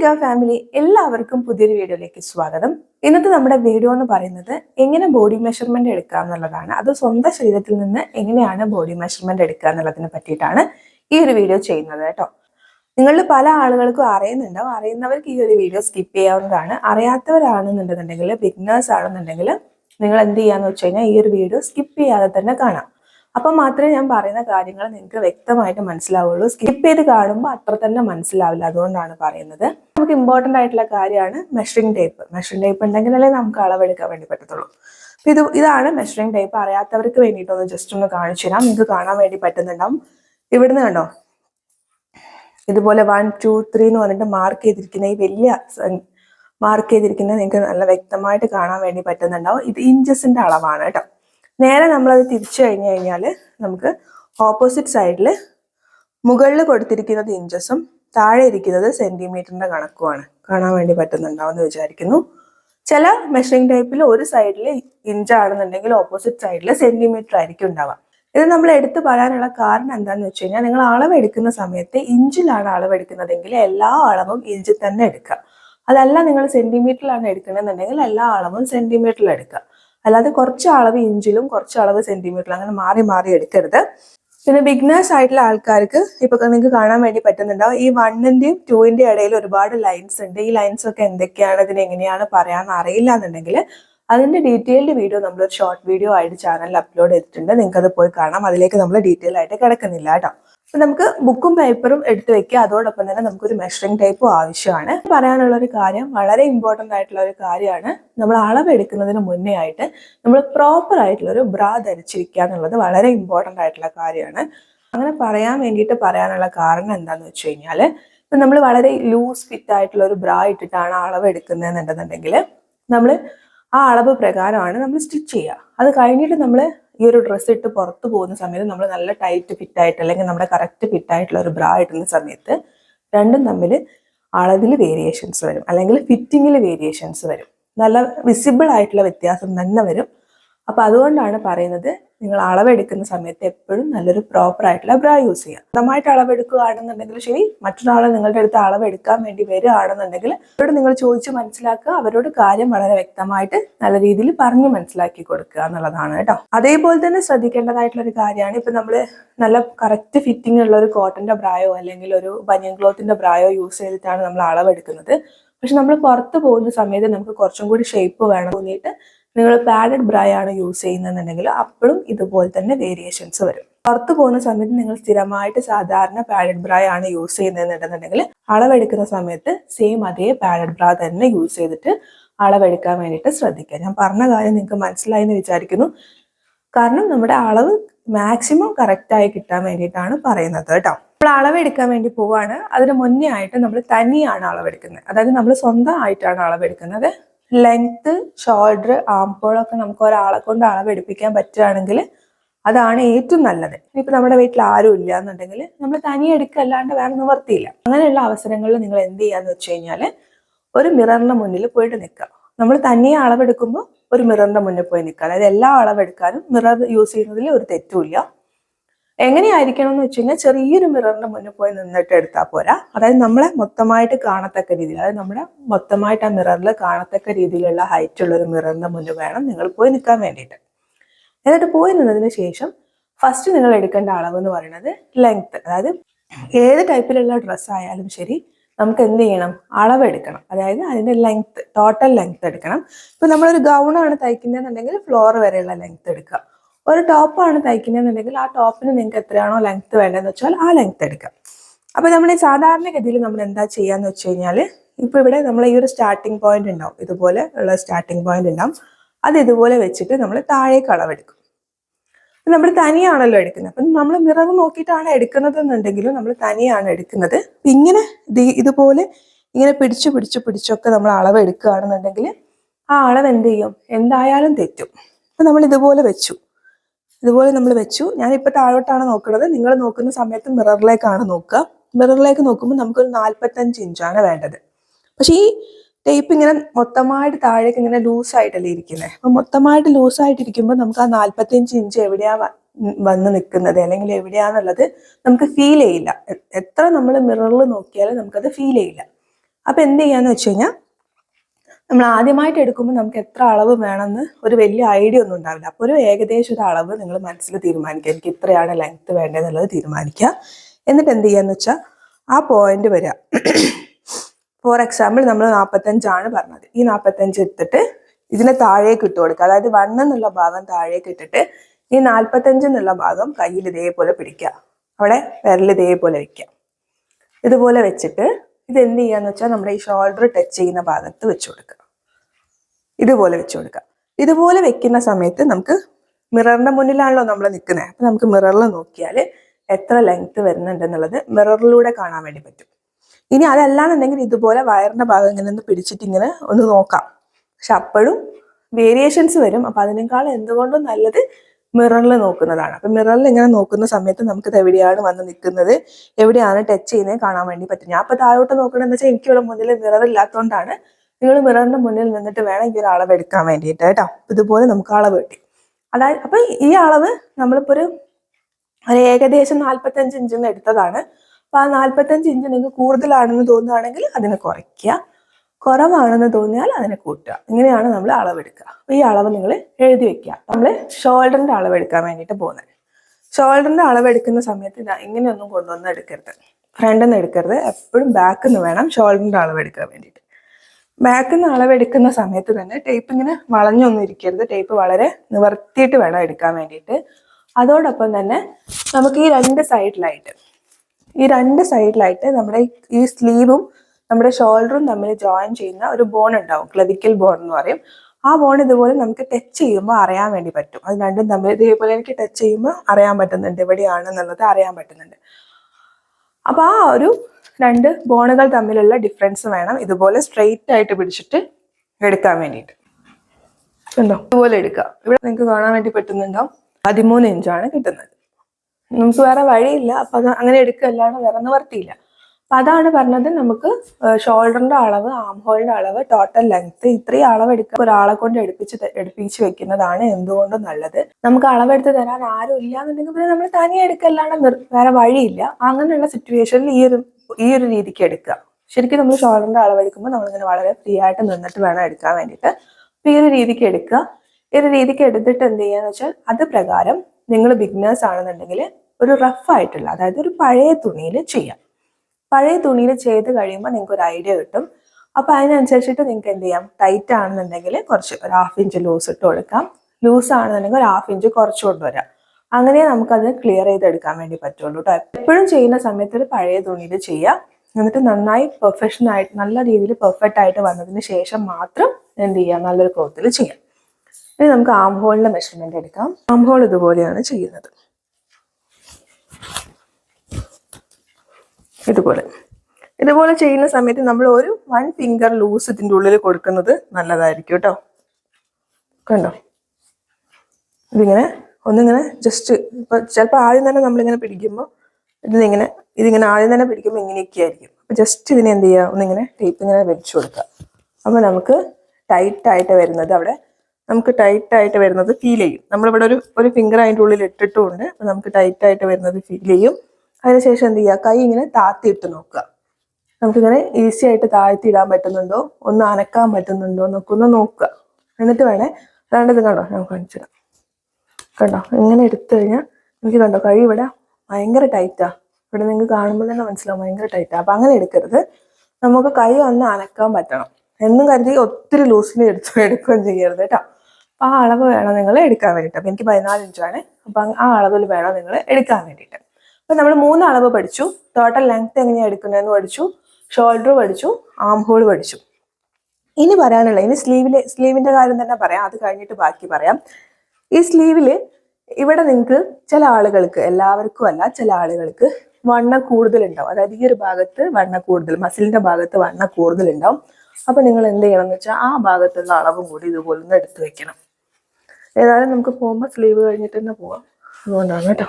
മിക family എല്ലാവർക്കും പുതിയൊരു വീഡിയോയിലേക്ക് സ്വാഗതം. ഇന്നത്തെ നമ്മുടെ വീഡിയോ എന്ന് പറയുന്നത് എങ്ങനെ ബോഡി മെഷർമെന്റ് എടുക്കുക എന്നുള്ളതാണ്. അത് സ്വന്തം ശരീരത്തിൽ നിന്ന് എങ്ങനെയാണ് ബോഡി മെഷർമെന്റ് എടുക്കുക എന്നുള്ളതിനെ പറ്റിയിട്ടാണ് ഈ ഒരു വീഡിയോ ചെയ്യുന്നത് കേട്ടോ. നിങ്ങളിൽ പല ആളുകൾക്കും അറിയുന്നുണ്ടാവും. അറിയുന്നവർക്ക് ഈ ഒരു വീഡിയോ സ്കിപ്പ് ചെയ്യാവുന്നതാണ്. അറിയാത്തവരാണെന്നുണ്ടെന്നുണ്ടെങ്കിൽ ബിഗ്നേഴ്സ് ആണെന്നുണ്ടെങ്കിൽ നിങ്ങൾ എന്ത് ചെയ്യാന്ന് വെച്ച് കഴിഞ്ഞാൽ ഈ ഒരു വീഡിയോ സ്കിപ്പ് ചെയ്യാതെ തന്നെ കാണാം. അപ്പം മാത്രമേ ഞാൻ പറയുന്ന കാര്യങ്ങൾ നിങ്ങൾക്ക് വ്യക്തമായിട്ട് മനസ്സിലാവുള്ളൂ. സ്കിപ്പ് ചെയ്ത് കാണുമ്പോൾ അത്ര തന്നെ മനസ്സിലാവില്ല. അതുകൊണ്ടാണ് പറയുന്നത്. നമുക്ക് ഇമ്പോർട്ടന്റ് ആയിട്ടുള്ള കാര്യമാണ് മെഷറിംഗ് ടേപ്പ് മെഷറിംഗ് ടേപ്പ് ഉണ്ടെങ്കിലല്ലേ നമുക്ക് അളവെടുക്കാൻ വേണ്ടി പറ്റത്തുള്ളൂ. ഇത് ഇതാണ് മെഷറിംഗ് ടേപ്പ് അറിയാത്തവർക്ക് വേണ്ടിയിട്ടൊന്ന് ജസ്റ്റ് ഒന്ന് കാണിച്ചു തരാം. നിങ്ങൾക്ക് കാണാൻ വേണ്ടി പറ്റുന്നുണ്ടാവും. ഇവിടുന്ന് കണ്ടോ? ഇതുപോലെ വൺ ടു ത്രീ എന്ന് പറഞ്ഞിട്ട് മാർക്ക് ചെയ്തിരിക്കുന്ന ഈ വലിയ മാർക്ക് ചെയ്തിരിക്കുന്നത് നിങ്ങൾക്ക് നല്ല വ്യക്തമായിട്ട് കാണാൻ വേണ്ടി പറ്റുന്നുണ്ടാവും. ഇത് ഇഞ്ചസിന്റെ അളവാണ് കേട്ടോ. നേരെ നമ്മളത് തിരിച്ചു കഴിഞ്ഞു കഴിഞ്ഞാൽ നമുക്ക് ഓപ്പോസിറ്റ് സൈഡിൽ മുകളിൽ കൊടുത്തിരിക്കുന്നത് ഇഞ്ചസും താഴെ ഇരിക്കുന്നത് സെന്റിമീറ്ററിന്റെ കണക്കുമാണ്. കാണാൻ വേണ്ടി പറ്റുന്നുണ്ടാവും എന്ന് വിചാരിക്കുന്നു. ചില മെഷറിംഗ് ടൈപ്പിൽ ഒരു സൈഡിൽ ഇഞ്ച് ആണെന്നുണ്ടെങ്കിൽ ഓപ്പോസിറ്റ് സൈഡിൽ സെന്റിമീറ്റർ ആയിരിക്കും ഉണ്ടാവുക. ഇത് നമ്മൾ എടുത്തു പറയാനുള്ള കാരണം എന്താണെന്ന് വെച്ച് കഴിഞ്ഞാൽ നിങ്ങൾ അളവെടുക്കുന്ന സമയത്ത് ഇഞ്ചിലാണ് അളവെടുക്കുന്നതെങ്കിൽ എല്ലാ അളവും ഇഞ്ചിൽ തന്നെ എടുക്കുക. അതല്ല നിങ്ങൾ സെന്റിമീറ്ററിലാണ് എടുക്കണമെന്നുണ്ടെങ്കിൽ എല്ലാ അളവും സെന്റിമീറ്ററിൽ എടുക്കുക. അല്ലാതെ കുറച്ച് അളവ് ഇഞ്ചിലും കുറച്ച് അളവ് സെന്റിമീറ്ററിലും അങ്ങനെ മാറി മാറി എടുക്കരുത്. പിന്നെ ബിഗ്നേഴ്സ് ആയിട്ടുള്ള ആൾക്കാർക്ക് ഇപ്പൊ നിങ്ങൾക്ക് കാണാൻ വേണ്ടി പറ്റുന്നുണ്ടാവും. ഈ വണ്ണിന്റെയും ടൂവിന്റെയും ഇടയിൽ ഒരുപാട് ലൈൻസ് ഉണ്ട്. ഈ ലൈൻസ് ഒക്കെ എന്തൊക്കെയാണ് ഇതിന് എങ്ങനെയാണ് പറയാന്ന് അറിയില്ല എന്നുണ്ടെങ്കിൽ അതിന്റെ ഡീറ്റെയിൽഡ് വീഡിയോ നമ്മൾ ഒരു ഷോർട്ട് വീഡിയോ ആയിട്ട് ചാനലിൽ അപ്ലോഡ് ചെയ്തിട്ടുണ്ട്. നിങ്ങൾക്ക് അത് പോയി കാണാം. അതിലേക്ക് നമ്മൾ ഡീറ്റെയിൽ ആയിട്ട് കിടക്കുന്നില്ല കേട്ടോ. അപ്പൊ നമുക്ക് ബുക്കും പേപ്പറും എടുത്തു വെക്കുക. അതോടൊപ്പം തന്നെ നമുക്കൊരു മെഷറിംഗ് ടൈപ്പും ആവശ്യമാണ്. പറയാനുള്ള ഒരു കാര്യം വളരെ ഇമ്പോർട്ടന്റ് ആയിട്ടുള്ള ഒരു കാര്യമാണ്. നമ്മൾ അളവെടുക്കുന്നതിന് മുന്നേ ആയിട്ട് നമ്മൾ പ്രോപ്പർ ആയിട്ടുള്ള ഒരു ബ്രാ ധരിച്ചിരിക്കുക എന്നുള്ളത് വളരെ ഇമ്പോർട്ടന്റ് ആയിട്ടുള്ള കാര്യമാണ്. അങ്ങനെ പറയാൻ വേണ്ടിയിട്ട് പറയാനുള്ള കാരണം എന്താന്ന് വെച്ച് കഴിഞ്ഞാൽ നമ്മൾ വളരെ ലൂസ് ഫിറ്റ് ആയിട്ടുള്ള ഒരു ബ്രാ ഇട്ടിട്ടാണ് അളവ് എടുക്കുന്നതെന്നുണ്ടെന്നുണ്ടെങ്കിൽ നമ്മൾ ആ അളവ് പ്രകാരമാണ് നമ്മൾ സ്റ്റിച്ച് ചെയ്യുക. അത് കഴിഞ്ഞിട്ട് നമ്മൾ ഈ ഒരു ഡ്രസ്സ് ഇട്ട് പുറത്തു പോകുന്ന സമയത്ത് നമ്മൾ നല്ല ടൈറ്റ് ഫിറ്റ് ആയിട്ട് അല്ലെങ്കിൽ നമ്മുടെ കറക്റ്റ് ഫിറ്റ് ആയിട്ടുള്ള ഒരു ബ്രാ ഇടുന്ന സമയത്ത് രണ്ടും തമ്മിൽ അളവിൽ വേരിയേഷൻസ് വരും. അല്ലെങ്കിൽ ഫിറ്റിങ്ങിൽ വേരിയേഷൻസ് വരും. നല്ല വിസിബിൾ ആയിട്ടുള്ള വ്യത്യാസം തന്നെ വരും. അപ്പൊ അതുകൊണ്ടാണ് പറയുന്നത് നിങ്ങൾ അളവെടുക്കുന്ന സമയത്ത് എപ്പോഴും നല്ലൊരു പ്രോപ്പർ ആയിട്ടുള്ള ബ്രാ യൂസ് ചെയ്യുക. സ്വന്തമായിട്ട് അളവെടുക്കുകയാണെന്നുണ്ടെങ്കിൽ ശരി മറ്റൊരാൾ നിങ്ങളുടെ അടുത്ത് അളവെടുക്കാൻ വേണ്ടി വരികയാണെന്നുണ്ടെങ്കിൽ അവരോട് നിങ്ങൾ ചോദിച്ച് മനസ്സിലാക്കുക അവരോട് കാര്യം വളരെ വ്യക്തമായിട്ട് നല്ല രീതിയിൽ പറഞ്ഞു മനസ്സിലാക്കി കൊടുക്കുക എന്നുള്ളതാണ് കേട്ടോ. അതേപോലെ തന്നെ ശ്രദ്ധിക്കേണ്ടതായിട്ടുള്ള ഒരു കാര്യമാണ് ഇപ്പൊ നമ്മൾ നല്ല കറക്റ്റ് ഫിറ്റിംഗ് ഉള്ള ഒരു കോട്ടന്റെ ബ്രായോ അല്ലെങ്കിൽ ഒരു ബനിയൻ ക്ലോത്തിന്റെ ബ്രായോ യൂസ് ചെയ്തിട്ടാണ് നമ്മൾ അളവെടുക്കുന്നത്. പക്ഷെ നമ്മൾ പുറത്ത് പോകുന്ന സമയത്ത് നമുക്ക് കുറച്ചും കൂടി ഷേപ്പ് വേണം തോന്നിയിട്ട് നിങ്ങൾ പാഡഡ് ആണ് യൂസ് ചെയ്യുന്നതെന്നുണ്ടെങ്കിൽ അപ്പോഴും ഇതുപോലെ തന്നെ വേരിയേഷൻസ് വരും. പുറത്തു പോകുന്ന സമയത്ത് നിങ്ങൾ സ്ഥിരമായിട്ട് സാധാരണ പാഡഡ് ബ്രായ ആണ് യൂസ് ചെയ്യുന്നതെന്നുണ്ടെന്നുണ്ടെങ്കിൽ അളവെടുക്കുന്ന സമയത്ത് സെയിം അതേ പാഡഡ് ബ്രാ തന്നെ യൂസ് ചെയ്തിട്ട് അളവെടുക്കാൻ വേണ്ടിയിട്ട് ശ്രദ്ധിക്കുക. ഞാൻ പറഞ്ഞ കാര്യം നിങ്ങൾക്ക് മനസ്സിലായി എന്ന് വിചാരിക്കുന്നു. കാരണം നമ്മുടെ അളവ് മാക്സിമം കറക്റ്റായി കിട്ടാൻ വേണ്ടിയിട്ടാണ് പറയുന്നത് കേട്ടോ. നമ്മൾ അളവെടുക്കാൻ വേണ്ടി പോവാണ്. അതിന് മുന്നേ ആയിട്ട് നമ്മൾ തനിയാണ് അളവെടുക്കുന്നത്. അതായത് നമ്മൾ സ്വന്തമായിട്ടാണ് അളവെടുക്കുന്നത്. ലെങ്ത് ഷോൾഡർ ആംപോളൊക്കെ നമുക്ക് ഒരാളെ കൊണ്ട് അളവെടുപ്പിക്കാൻ പറ്റുകയാണെങ്കിൽ അതാണ് ഏറ്റവും നല്ലത്. ഇപ്പൊ നമ്മുടെ വീട്ടിൽ ആരും ഇല്ല എന്നുണ്ടെങ്കിൽ നമ്മൾ തനിയെ എടുക്കല്ലാണ്ട് വേറെ നിവർത്തിയില്ല അങ്ങനെയുള്ള അവസരങ്ങളിൽ നിങ്ങൾ എന്ത് ചെയ്യാന്ന് വെച്ച് കഴിഞ്ഞാൽ ഒരു മിററിന്റെ മുന്നിൽ പോയിട്ട് നിൽക്കുക. നമ്മൾ തനിയെ അളവെടുക്കുമ്പോൾ ഒരു മിററിന്റെ മുന്നിൽ പോയി നിൽക്കുക. അതായത് എല്ലാ അളവെടുക്കാനും മിറർ യൂസ് ചെയ്യുന്നതിൽ ഒരു തെറ്റുമില്ല എങ്ങനെയായിരിക്കണം എന്ന് വെച്ച് കഴിഞ്ഞാൽ ചെറിയൊരു മിററിന്റെ മുന്നിൽ പോയി നിന്നിട്ട് എടുത്താൽ പോരാ. അതായത് നമ്മളെ മൊത്തമായിട്ട് കാണത്തക്ക രീതിയിൽ അതായത് നമ്മുടെ മൊത്തമായിട്ട് ആ മിററിൽ കാണത്തക്ക രീതിയിലുള്ള ഹൈറ്റ് ഉള്ള ഒരു മിററിന്റെ മുന്നിൽ വേണം നിങ്ങൾ പോയി നിൽക്കാൻ വേണ്ടിയിട്ട്. എന്നിട്ട് പോയി നിന്നതിന് ശേഷം ഫസ്റ്റ് നിങ്ങൾ എടുക്കേണ്ട അളവ് എന്ന് പറയുന്നത് ലെങ്ത് അതായത് ഏത് ടൈപ്പിലുള്ള ഡ്രസ്സ് ആയാലും ശരി നമുക്ക് എന്ത് ചെയ്യണം? അളവെടുക്കണം അതായത് അതിന്റെ ലെങ്ത് ടോട്ടൽ ലെങ്ത് എടുക്കണം. ഇപ്പൊ നമ്മളൊരു ഗൗണാണ് തയ്ക്കുന്നതെന്നുണ്ടെങ്കിൽ ഫ്ലോർ വരെയുള്ള ലെങ്ത് എടുക്കുക. ഒരു ടോപ്പാണ് തയ്ക്കുന്നതെന്നുണ്ടെങ്കിൽ ആ ടോപ്പിന് നിങ്ങൾക്ക് എത്രയാണോ ലെങ്ത് വേണ്ടതെന്ന് വെച്ചാൽ ആ ലെങ്ത് എടുക്കാം. അപ്പൊ നമ്മൾ സാധാരണഗതിയിൽ നമ്മൾ എന്താ ചെയ്യാന്ന് വെച്ച് കഴിഞ്ഞാൽ ഇപ്പൊ ഇവിടെ നമ്മൾ ഈ ഒരു സ്റ്റാർട്ടിംഗ് പോയിന്റ് ഉണ്ടാവും. ഇതുപോലെ ഉള്ള സ്റ്റാർട്ടിംഗ് പോയിന്റ് ഉണ്ടാവും. അത് ഇതുപോലെ വെച്ചിട്ട് നമ്മൾ താഴേക്ക് അളവെടുക്കും. നമ്മൾ തനിയാണല്ലോ എടുക്കുന്നത്. അപ്പം നമ്മൾ മിറർ നോക്കിയിട്ടാണ് എടുക്കുന്നത് എന്നുണ്ടെങ്കിലും നമ്മൾ തനിയാണ് എടുക്കുന്നത്. ഇങ്ങനെ ഇതുപോലെ ഇങ്ങനെ പിടിച്ചു പിടിച്ചു പിടിച്ചൊക്കെ നമ്മൾ അളവ് എടുക്കുകയാണെന്നുണ്ടെങ്കിൽ ആ അളവ് എന്ത് ചെയ്യും? എന്തായാലും തെറ്റും. അപ്പം നമ്മൾ ഇതുപോലെ വെച്ചു. ഇതുപോലെ നമ്മൾ വെച്ചു. ഇപ്പൊ താഴോട്ടാണ് നോക്കുന്നത്. നിങ്ങൾ നോക്കുന്ന സമയത്ത് മിററിലേക്കാണ് നോക്കുക. മിററിലേക്ക് നോക്കുമ്പോൾ നമുക്കൊരു നാൽപ്പത്തഞ്ച് ഇഞ്ചാണ് വേണ്ടത്. പക്ഷേ ഈ ടേപ്പ് ഇങ്ങനെ മൊത്തമായിട്ട് താഴേക്ക് ഇങ്ങനെ ലൂസായിട്ടല്ലേ ഇരിക്കുന്നത് അപ്പൊ മൊത്തമായിട്ട് ലൂസായിട്ടിരിക്കുമ്പോൾ നമുക്ക് ആ നാൽപ്പത്തഞ്ച് ഇഞ്ച് എവിടെയാ വന്ന് നിൽക്കുന്നത് അല്ലെങ്കിൽ എവിടെയാന്നുള്ളത് നമുക്ക് ഫീൽ ചെയ്യില്ല. എത്ര നമ്മൾ മിററിൽ നോക്കിയാലും നമുക്കത് ഫീൽ ചെയ്യില്ല. അപ്പൊ എന്ത് ചെയ്യാന്ന് വെച്ച് കഴിഞ്ഞാൽ നമ്മൾ ആദ്യമായിട്ട് എടുക്കുമ്പോൾ നമുക്ക് എത്ര അളവ് വേണമെന്ന് ഒരു വലിയ ഐഡിയ ഒന്നും ഉണ്ടാവില്ല. അപ്പോൾ ഒരു ഏകദേശം ഒരു അളവ് നിങ്ങൾ മനസ്സിൽ തീരുമാനിക്കുക. എനിക്ക് ഇത്രയാണ് ലെങ്ത് വേണ്ടതെന്നുള്ളത് തീരുമാനിക്കുക. എന്നിട്ട് എന്ത് ചെയ്യാന്ന് വെച്ചാൽ ആ പോയിന്റ് വരിക. ഫോർ എക്സാമ്പിൾ നമ്മൾ നാൽപ്പത്തഞ്ചാണ് പറഞ്ഞത്. ഈ നാൽപ്പത്തഞ്ച് എടുത്തിട്ട് ഇതിനെ താഴേക്ക് ഇട്ട് കൊടുക്കുക. അതായത് വണ്ണ് എന്നുള്ള ഭാഗം താഴേക്ക് ഇട്ടിട്ട് ഈ നാൽപ്പത്തഞ്ച് എന്നുള്ള ഭാഗം കയ്യിൽ ഇതേപോലെ പിടിക്കുക. അവിടെ വിരൽ ഇതേപോലെ വെക്കുക. ഇതുപോലെ വെച്ചിട്ട് ഇത് എന്ത് ചെയ്യാന്ന് വെച്ചാൽ നമ്മുടെ ഈ ഷോൾഡർ ടച്ച് ചെയ്യുന്ന ഭാഗത്ത് വെച്ച് കൊടുക്കുക. ഇതുപോലെ വെച്ച് കൊടുക്കുക. ഇതുപോലെ വെക്കുന്ന സമയത്ത് നമുക്ക് മിററിന്റെ മുന്നിലാണല്ലോ നമ്മൾ നിൽക്കുന്നത് അപ്പൊ നമുക്ക് മിററിൽ നോക്കിയാൽ എത്ര ലെങ്ത് വരുന്നുണ്ട് എന്നുള്ളത് മിററിലൂടെ കാണാൻ വേണ്ടി പറ്റും. ഇനി അതല്ലാന്നുണ്ടെങ്കിൽ ഇതുപോലെ വയറിന്റെ ഭാഗം ഇങ്ങനെ ഒന്ന് പിടിച്ചിട്ട് ഇങ്ങനെ ഒന്ന് നോക്കാം. പക്ഷെ അപ്പോഴും വേരിയേഷൻസ് വരും. അപ്പൊ അതിനേക്കാൾ എന്തുകൊണ്ടും നല്ലത് മിററിൽ നോക്കുന്നതാണ്. അപ്പൊ മിററിൽ ഇങ്ങനെ നോക്കുന്ന സമയത്ത് നമുക്ക് ഇത് എവിടെയാണ് വന്ന് നിൽക്കുന്നത് എവിടെയാണ് ടച്ച് ചെയ്യുന്നത് കാണാൻ വേണ്ടി പറ്റും. ഞാൻ ഇപ്പൊ താഴോട്ട് നോക്കണമെന്ന് വെച്ചാൽ എനിക്കിവിടെ മുന്നിൽ മിറർ ഇല്ലാത്തതുകൊണ്ടാണ് നിങ്ങൾ മിററിന്റെ മുന്നിൽ നിന്നിട്ട് വേണം ഈ ഒരു അളവ് എടുക്കാൻ വേണ്ടിയിട്ട് കേട്ടോ. ഇതുപോലെ നമുക്ക് അളവ് കിട്ടി. അതായത് അപ്പൊ ഈ അളവ് നമ്മളിപ്പോ ഒരു ഒരു ഏകദേശം നാല്പത്തഞ്ച് നിന്ന് എടുത്തതാണ്. അപ്പൊ ആ നാല്പത്തഞ്ച് ഇഞ്ച് നിങ്ങൾക്ക് കൂടുതലാണെന്ന് തോന്നുകയാണെങ്കിൽ അതിനെ കുറയ്ക്കുക. കുറവാണെന്ന് തോന്നിയാൽ അതിനെ കൂട്ടുക. ഇങ്ങനെയാണ് നമ്മൾ അളവെടുക്കുക അപ്പൊ ഈ അളവ് നിങ്ങൾ എഴുതി വെക്കുക. നമ്മൾ ഷോൾഡറിന്റെ അളവ് എടുക്കാൻ വേണ്ടിയിട്ട് പോകുന്നത്. ഷോൾഡറിന്റെ അളവ് എടുക്കുന്ന സമയത്ത് ഇങ്ങനെയൊന്നും കൊണ്ടുവന്ന് എടുക്കരുത്. ഫ്രണ്ടിൽ നിന്ന് എടുക്കരുത്. എപ്പോഴും ബാക്കിൽ നിന്ന് വേണം ഷോൾഡറിന്റെ അളവ് എടുക്കാൻ വേണ്ടിയിട്ട്. ബാക്കിൽ നിന്ന് അളവെടുക്കുന്ന സമയത്ത് തന്നെ ടേപ്പ് ഇങ്ങനെ വളഞ്ഞൊന്നും ഇരിക്കരുത് ടേപ്പ് വളരെ നിവർത്തിയിട്ട് വേണം എടുക്കാൻ വേണ്ടിയിട്ട്. അതോടൊപ്പം തന്നെ നമുക്ക് ഈ രണ്ട് സൈഡിലായിട്ട് ഈ രണ്ട് സൈഡിലായിട്ട് നമ്മുടെ ഈ- സ്ലീവും നമ്മുടെ ഷോൾഡറും തമ്മിൽ ജോയിൻ ചെയ്യുന്ന ഒരു ബോൺ ഉണ്ടാവും. ക്ലവിക്കൽ ബോൺ എന്ന് പറയും. ആ ബോൺ ഇതുപോലെ നമുക്ക് ടച്ച് ചെയ്യുമ്പോൾ അറിയാൻ വേണ്ടി പറ്റും. അത് രണ്ടും തമ്മിൽ ഇതേപോലെ എനിക്ക് ടച്ച് ചെയ്യുമ്പോൾ അറിയാൻ പറ്റുന്നുണ്ട്. എവിടെയാണെന്നുള്ളത് അറിയാൻ പറ്റുന്നുണ്ട്. അപ്പൊ ആ ഒരു രണ്ട് ബോണുകൾ തമ്മിലുള്ള ഡിഫറൻസ് വേണം. ഇതുപോലെ സ്ട്രെയിറ്റ് ആയിട്ട് പിടിച്ചിട്ട് എടുക്കാൻ വേണ്ടിയിട്ട്. ഉണ്ടോ ഇതുപോലെ എടുക്കുക ഇവിടെ നിങ്ങൾക്ക് കാണാൻ വേണ്ടി പറ്റുന്നുണ്ടാവും. പതിമൂന്ന് ഇഞ്ചാണ് കിട്ടുന്നത്. നമുക്ക് വേറെ വഴിയില്ല. അപ്പൊ അത് അങ്ങനെ എടുക്കുക അല്ലാണ്ട് വേറെ നിവർത്തിയില്ല അപ്പൊ അതാണ് പറഞ്ഞത് നമുക്ക് ഷോൾഡറിന്റെ അളവ് ആം അളവ് ടോട്ടൽ ലെങ്ത് ഇത്രയും അളവ് എടുക്കുക ഒരാളെ കൊണ്ട് എടുപ്പിച്ച് എടുപ്പിച്ച് വെക്കുന്നതാണ് എന്തുകൊണ്ടും നല്ലത്. നമുക്ക് അളവെടുത്ത് തരാൻ ആരും ഇല്ല എന്നുണ്ടെങ്കിൽ പിന്നെ നമ്മൾ തനിയെ എടുക്കല്ലാണ്ട് വേറെ വഴിയില്ല. അങ്ങനെയുള്ള സിറ്റുവേഷനിൽ ഈ ഒരു ഈ ഒരു രീതിക്ക് എടുക്കുക. ശരിക്കും നമ്മൾ ഷോൾഡറിന്റെ അളവെടുക്കുമ്പോൾ നമ്മളിങ്ങനെ വളരെ ഫ്രീ ആയിട്ട് നിന്നിട്ട് വേണം എടുക്കാൻ വേണ്ടിയിട്ട്. അപ്പൊ ഈ ഒരു രീതിക്ക് എടുക്കുക. ഈ ഒരു രീതിക്ക് എടുത്തിട്ട് എന്ത് ചെയ്യാന്ന് വെച്ചാൽ അത് പ്രകാരം നിങ്ങൾ ബിഗ്നേഴ്സ് ആണെന്നുണ്ടെങ്കിൽ ഒരു റഫ് ആയിട്ടുള്ള അതായത് ഒരു പഴയ തുണിയിൽ ചെയ്യാം. പഴയ തുണിയിൽ ചെയ്ത് കഴിയുമ്പോൾ നിങ്ങൾക്ക് ഒരു ഐഡിയ കിട്ടും. അപ്പൊ അതിനനുസരിച്ചിട്ട് നിങ്ങൾക്ക് എന്ത് ചെയ്യാം? ടൈറ്റ് ആണെന്നുണ്ടെങ്കിൽ കുറച്ച് ഒരു ഹാഫ് ഇഞ്ച് ലൂസ് ഇട്ട് കൊടുക്കാം. ലൂസ് ആണെന്നുണ്ടെങ്കിൽ ഒരു ഹാഫ് ഇഞ്ച് കുറച്ച് കൊണ്ടുവരാം. അങ്ങനെ നമുക്കത് ക്ലിയർ ചെയ്തെടുക്കാൻ വേണ്ടി പറ്റുള്ളൂ കേട്ടോ എപ്പോഴും ചെയ്യുന്ന സമയത്ത് പഴയ തുണിയിൽ ചെയ്യുക എന്നിട്ട് നന്നായി പെർഫെക്ഷൻ ആയിട്ട് നല്ല രീതിയിൽ പെർഫെക്റ്റ് ആയിട്ട് വന്നതിന് ശേഷം മാത്രം എന്ത് ചെയ്യാം? നല്ലൊരു ക്ലോത്തിൽ ചെയ്യാം. ഇനി നമുക്ക് ആം ഹോളിന്റെ മെഷർമെന്റ് എടുക്കാം. ആംഹോൾ ഇതുപോലെയാണ് ചെയ്യുന്നത്. ഇതുപോലെ. ഇതുപോലെ ചെയ്യുന്ന സമയത്ത് നമ്മൾ ഒരു വൺ ഫിംഗർ ലൂസ് ഇതിന്റെ ഉള്ളിൽ കൊടുക്കുന്നത് നല്ലതായിരിക്കും കേട്ടോ കണ്ടോ? ഇതിങ്ങനെ ഒന്നിങ്ങനെ ജസ്റ്റ് ഇപ്പൊ ചിലപ്പോൾ ആദ്യം തന്നെ നമ്മളിങ്ങനെ പിടിക്കുമ്പോൾ ഇതിങ്ങനെ ഇതിങ്ങനെ ആദ്യം തന്നെ പിടിക്കുമ്പോൾ ഇങ്ങനെയൊക്കെ ആയിരിക്കും. അപ്പൊ ജസ്റ്റ് ഇതിനെ എന്ത് ചെയ്യുക ഒന്നിങ്ങനെ ടേപ്പ് ഇങ്ങനെ വലിച്ചു കൊടുക്കുക. അപ്പോൾ നമുക്ക് ടൈറ്റ് ആയിട്ട് വരുന്നത് അവിടെ നമുക്ക് ടൈറ്റ് ആയിട്ട് വരുന്നത് ഫീൽ ചെയ്യും. നമ്മളിവിടെ ഒരു ഒരു ഫിംഗർ അതിന്റെ ഉള്ളിൽ ഇട്ടിട്ടുമുണ്ട്. അപ്പൊ നമുക്ക് ടൈറ്റ് ആയിട്ട് വരുന്നത് ഫീൽ ചെയ്യും. അതിനുശേഷം എന്ത് ചെയ്യുക? കൈ ഇങ്ങനെ താത്തിയിട്ട് നോക്കുക. നമുക്കിങ്ങനെ ഈസി ആയിട്ട് താഴ്ത്തി ഇടാൻ പറ്റുന്നുണ്ടോ? ഒന്ന് അനക്കാൻ പറ്റുന്നുണ്ടോ? എന്നൊക്കെ ഒന്ന് നോക്കുക. എന്നിട്ട് വേണേ രണ്ടത് കണ്ടോ? ഞാൻ കാണിച്ചിടാം കണ്ടോ? ഇങ്ങനെ എടുത്തു കഴിഞ്ഞാൽ എനിക്ക് കണ്ടോ കഴി ഇവിടെ ഭയങ്കര ടൈറ്റാ ഇവിടെ നിങ്ങൾക്ക് കാണുമ്പോൾ തന്നെ മനസ്സിലാവും ഭയങ്കര ടൈറ്റാ അപ്പൊ അങ്ങനെ എടുക്കരുത്. നമുക്ക് കൈ ഒന്ന് അനക്കാൻ പറ്റണം. എന്നും കരുതി ഒത്തിരി ലൂസിൽ എടുത്തു എടുക്കുകയും ചെയ്യരുത് കേട്ടോ. അപ്പൊ ആ അളവ് വേണം നിങ്ങൾ എടുക്കാൻ വേണ്ടിയിട്ട്. അപ്പൊ എനിക്ക് പതിനാല് ഇഞ്ചാണ് അപ്പൊ ആ അളവിൽ വേണം നിങ്ങൾ എടുക്കാൻ വേണ്ടിയിട്ട്. അപ്പൊ നമ്മൾ മൂന്ന് അളവ് പഠിച്ചു. ടോട്ടൽ ലെങ്ത് എങ്ങനെയാണ് എടുക്കുന്നതെന്ന് പഠിച്ചു. ഷോൾഡർ പഠിച്ചു. ആം ഹോൾ പഠിച്ചു. ഇനി പറയാനുള്ള ഇനി സ്ലീവിലെ സ്ലീവിന്റെ കാര്യം തന്നെ പറയാം. അത് കഴിഞ്ഞിട്ട് ബാക്കി പറയാം. ഈ സ്ലീവിൽ ഇവിടെ നിങ്ങൾക്ക് ചില ആളുകൾക്ക് എല്ലാവർക്കും അല്ല ചില ആളുകൾക്ക് വണ്ണ കൂടുതൽ ഉണ്ടാവും അതായത് ഈ ഒരു ഭാഗത്ത് വണ്ണ കൂടുതൽ മസിലിന്റെ ഭാഗത്ത് വണ്ണ കൂടുതൽ ഉണ്ടാവും അപ്പൊ നിങ്ങൾ എന്ത് ചെയ്യണം എന്ന് വെച്ചാൽ ആ ഭാഗത്തുള്ള അളവും കൂടി ഇതുപോലെ ഒന്ന് എടുത്തു വെക്കണം. ഏതായാലും നമുക്ക് പോകുമ്പോൾ സ്ലീവ് കഴിഞ്ഞിട്ട് തന്നെ പോവാം. അതുകൊണ്ടാണ് കേട്ടോ.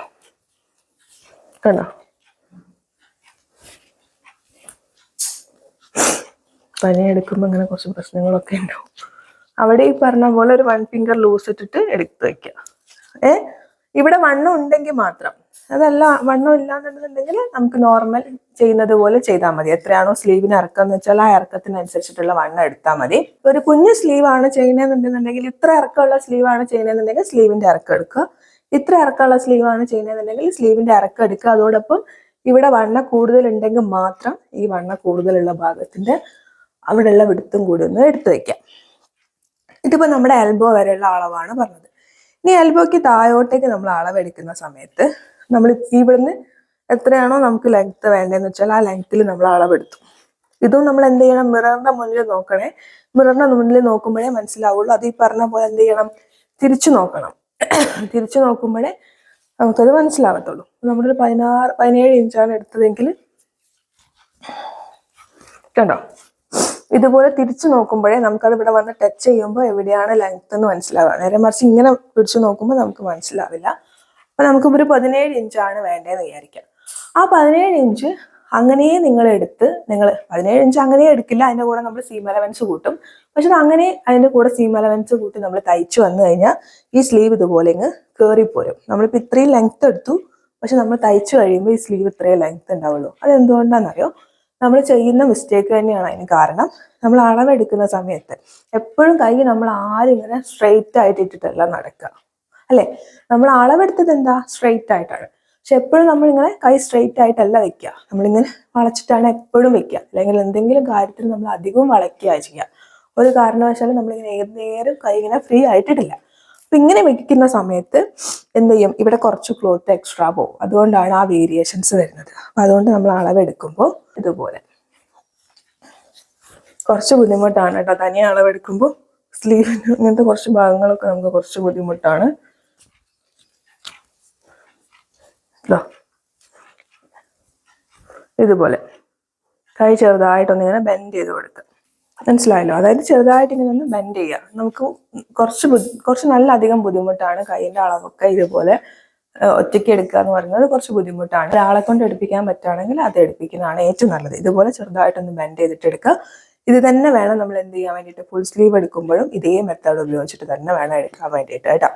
കണ്ടോ? പനിയെടുക്കുമ്പോൾ ഇങ്ങനെ കുറച്ച് പ്രശ്നങ്ങളൊക്കെ ഉണ്ടാവും. അവിടെ ഈ പറഞ്ഞ പോലെ ഒരു വൺ ഫിംഗർ ലൂസ് ഇട്ടിട്ട് എടുത്ത് വെക്കുക ഏ? ഇവിടെ വണ്ണം ഉണ്ടെങ്കിൽ മാത്രം. അതല്ല വണ്ണം ഇല്ലാന്നുണ്ടെന്നുണ്ടെങ്കിൽ നമുക്ക് നോർമൽ ചെയ്യുന്നത് പോലെ ചെയ്താൽ മതി. എത്രയാണോ സ്ലീവിന് ഇറക്കം എന്ന് വെച്ചാൽ ആ ഇറക്കത്തിനനുസരിച്ചിട്ടുള്ള വണ്ണം എടുത്താൽ മതി. ഒരു കുഞ്ഞു സ്ലീവാണ് ആണ് ചെയ്യുന്നതെന്നുണ്ടെന്നുണ്ടെങ്കിൽ ഇത്ര ഇറക്കമുള്ള സ്ലീവാണ് ചെയ്യുന്നതെന്നുണ്ടെങ്കിൽ സ്ലീവിന്റെ ഇറക്കം എടുക്കുക. ഇത്ര ഇറക്കമുള്ള സ്ലീവാണ് ചെയ്യുന്നതെന്നുണ്ടെങ്കിൽ സ്ലീവിന്റെ ഇറക്കം എടുക്കുക. അതോടൊപ്പം ഇവിടെ വണ്ണ കൂടുതൽ ഉണ്ടെങ്കിൽ മാത്രം ഈ വണ്ണ കൂടുതലുള്ള ഭാഗത്തിന്റെ അവിടെയുള്ള വിടുത്തും കൂടി ഒന്ന് എടുത്തു വെക്കാം. ഇതിപ്പോ നമ്മുടെ എൽബോ വരെയുള്ള അളവാണ് പറഞ്ഞത്. ഇനി എൽബോയ്ക്ക് താഴോട്ടേക്ക് നമ്മൾ അളവെടുക്കുന്ന സമയത്ത് നമ്മൾ ഇവിടുന്ന് എത്രയാണോ നമുക്ക് ലെങ്ത്ത് വേണ്ടതെന്ന് വെച്ചാൽ ആ ലെങ്ത്തിൽ നമ്മൾ അളവെടുത്തു. ഇതും നമ്മൾ എന്ത് ചെയ്യണം? മിററിന്റെ മുന്നിൽ നോക്കണേ. മിററിന്റെ മുന്നിൽ നോക്കുമ്പോഴേ മനസ്സിലാവുള്ളൂ. അത് ഈ പറഞ്ഞ പോലെ എന്ത് ചെയ്യണം? തിരിച്ചു നോക്കണം. തിരിച്ചു നോക്കുമ്പോഴേ നമുക്കത് മനസ്സിലാവത്തുള്ളൂ. നമ്മളൊരു പതിനാറ് പതിനേഴ് ഇഞ്ചാണ് എടുത്തതെങ്കിൽ കണ്ടോ? ഇതുപോലെ തിരിച്ചു നോക്കുമ്പോഴേ നമുക്കത് ഇവിടെ വന്ന് ടച്ച് ചെയ്യുമ്പോൾ എവിടെയാണ് ലെങ്ത് എന്ന് മനസ്സിലാവുക. നേരെ മറിച്ച് ഇങ്ങനെ പിടിച്ചു നോക്കുമ്പോൾ നമുക്ക് മനസ്സിലാവില്ല. അപ്പൊ നമുക്ക് ഒരു പതിനേഴ് ഇഞ്ചാണ് വേണ്ടതെന്ന് വിചാരിക്കാം. ആ പതിനേഴ് ഇഞ്ച് അങ്ങനെ നിങ്ങൾ എടുത്ത് നിങ്ങൾ പതിനേഴ് ഇഞ്ച് അങ്ങനെ എടുക്കില്ല അതിന്റെ കൂടെ നമ്മൾ സീം അലവൻസ് കൂട്ടും. പക്ഷെ അങ്ങനെ അതിന്റെ കൂടെ സീം അലവൻസ് കൂട്ടി നമ്മൾ തയ്ച്ചു വന്നു കഴിഞ്ഞാൽ ഈ സ്ലീവ് ഇതുപോലെ ഇങ്ങ് കയറിപ്പോരും നമ്മളിപ്പോൾ ഇത്രയും ലെങ്ത് എടുത്തു പക്ഷെ നമ്മൾ തയ്ച്ചു കഴിയുമ്പോൾ ഈ സ്ലീവ് ഇത്രയും ലെങ്ത് ഉണ്ടാവുള്ളൂ. അത് എന്തുകൊണ്ടാണെന്നറിയോ നമ്മൾ ചെയ്യുന്ന മിസ്റ്റേക്ക് തന്നെയാണ് അതിന് കാരണം. നമ്മൾ അളവെടുക്കുന്ന സമയത്ത് എപ്പോഴും കൈ നമ്മൾ ആരും ഇങ്ങനെ സ്ട്രെയിറ്റ് ആയിട്ട് ഇട്ടിട്ടല്ല നടക്കുക. അല്ലെ? നമ്മൾ അളവെടുത്തത് എന്താ? സ്ട്രെയിറ്റ് ആയിട്ടാണ്. പക്ഷെ എപ്പോഴും നമ്മളിങ്ങനെ കൈ സ്ട്രെയിറ്റ് ആയിട്ടല്ല വെക്കുക. നമ്മളിങ്ങനെ വളച്ചിട്ടാണ് എപ്പോഴും വെക്കുക. അല്ലെങ്കിൽ എന്തെങ്കിലും കാര്യത്തിൽ നമ്മൾ അധികവും വളയ്ക്കുക ചെയ്യുക ഒരു കാരണവശാലും നമ്മളിങ്ങനെ ഏത് നേരം കൈ ഇങ്ങനെ ഫ്രീ ആയിട്ടിട്ടില്ല. അപ്പൊ ഇങ്ങനെ വെക്കുന്ന സമയത്ത് എന്ത് ചെയ്യും? ഇവിടെ കുറച്ച് ക്ലോത്ത് എക്സ്ട്രാ പോകും അതുകൊണ്ടാണ് ആ വേരിയേഷൻസ് വരുന്നത്. അപ്പൊ അതുകൊണ്ട് നമ്മൾ അളവെടുക്കുമ്പോൾ ഇതുപോലെ. കുറച്ച് ബുദ്ധിമുട്ടാണ് കേട്ടോ. തനിയെ അളവെടുക്കുമ്പോൾ സ്ലീവിന് ഇങ്ങനത്തെ കുറച്ച് ഭാഗങ്ങളൊക്കെ നമുക്ക് കുറച്ച് ബുദ്ധിമുട്ടാണ്. ഇതുപോലെ. കൈ ചെറുതായിട്ടൊന്ന് ഇങ്ങനെ ബെൻഡ് ചെയ്ത് കൊടുക്കുക മനസ്സിലായല്ലോ. അതായത് ചെറുതായിട്ട് ഇങ്ങനെ ഒന്ന് ബെൻഡ് ചെയ്യുക. നമുക്ക് കുറച്ച് കുറച്ച് നല്ല അധികം ബുദ്ധിമുട്ടാണ് കൈയിന്റെ അളവൊക്കെ ഇതുപോലെ ഒറ്റയ്ക്ക് എടുക്കുക എന്ന് പറയുന്നത് കുറച്ച് ബുദ്ധിമുട്ടാണ്. ഒരാളെ കൊണ്ട് എടുപ്പിക്കാൻ പറ്റുകയാണെങ്കിൽ അത് എടുപ്പിക്കുന്നതാണ് ഏറ്റവും നല്ലത്. ഇതുപോലെ ചെറുതായിട്ടൊന്ന് ബെൻഡ് ചെയ്തിട്ട് എടുക്കുക. ഇത് തന്നെ വേണം നമ്മൾ എന്ത് ചെയ്യാൻ വേണ്ടിയിട്ട്? ഫുൾ സ്ലീവ് എടുക്കുമ്പോഴും ഇതേ മെത്തേഡ് ഉപയോഗിച്ചിട്ട് തന്നെ വേണം എടുക്കാൻ വേണ്ടിയിട്ട് കേട്ടോ.